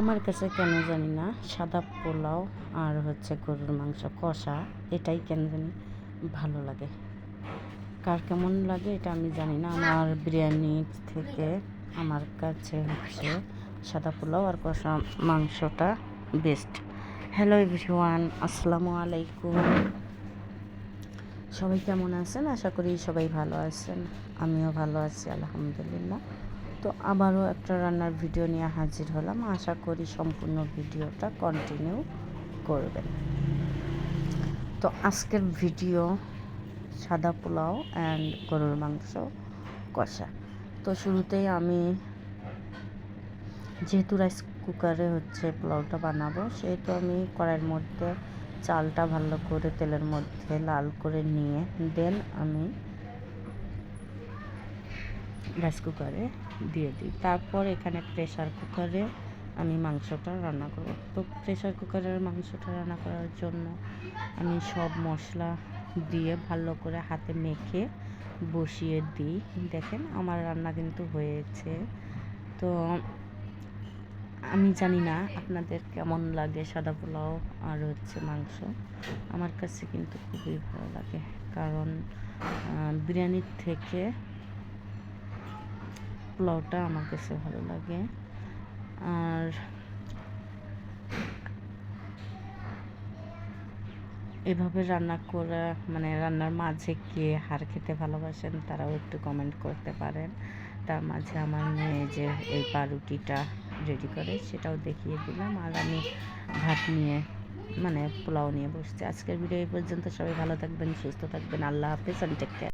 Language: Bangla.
আমার কাছে কেন জানি না, সাদা পোলাও আর হচ্ছে গরুর মাংস কষা, এটাই কেন জানি ভালো লাগে। কার কেমন লাগে এটা আমি জানি না। আমার বিরিয়ানি থেকে আমার কাছে হচ্ছে সাদা পোলাও আর কষা মাংসটা বেস্ট হ্যালো এভরিওয়ান আসসালামু আলাইকুম। সবাই কেমন আছেন? আশা করি সবাই ভালো আছেন। আমিও ভালো আছি, আলহামদুলিল্লাহ। তো আবারও একটা রান্নার ভিডিও নিয়ে হাজির হলাম। আশা করি সম্পূর্ণ ভিডিওটা কন্টিনিউ করবেন। তো আজকের ভিডিও সাদা পোলাও অ্যান্ড গরুর মাংস কষা। তো শুরুতেই আমি যেহেতু রাইস কুকারে হচ্ছে পোলাওটা বানাবো, সেহেতু আমি কড়াইয়ের মধ্যে চালটা ভালো করে তেলের মধ্যে লাল করে নিয়ে দেন আমি রাইস কুকারে দিয়ে দিই। তারপর এখানে প্রেশার কুকারে আমি মাংসটা রান্না করব। তো প্রেশার কুকারের মাংসটা রান্না করার জন্য আমি সব মশলা দিয়ে ভালো করে হাতে মেখে বসিয়ে দিই। দেখেন আমার রান্না কিন্তু হয়েছে। তো আমি জানি না আপনাদের কেমন লাগে সাদা পোলাও আর হচ্ছে মাংস। আমার কাছে কিন্তু খুবই ভালো লাগে। কারণ বিরিয়ানির থেকে পোলাওটা আমার কাছে ভালো লাগে। আর এভাবে রান্না করা মানে রান্নার মাঝে কে হার খেতে ভালোবাসেন, তারাও একটু কমেন্ট করতে পারেন। তার মাঝে আমার মেয়ে যে এই পাউরুটিটা রেডি করে, সেটাও দেখিয়ে দিলাম। আর আমি ভাত নিয়ে মানে পোলাও নিয়ে বসছি। আজকের ভিডিও এই পর্যন্ত। সবাই ভালো থাকবেন, সুস্থ থাকবেন। আল্লাহ হাফেজ অ্যান্ড টেক কেয়ার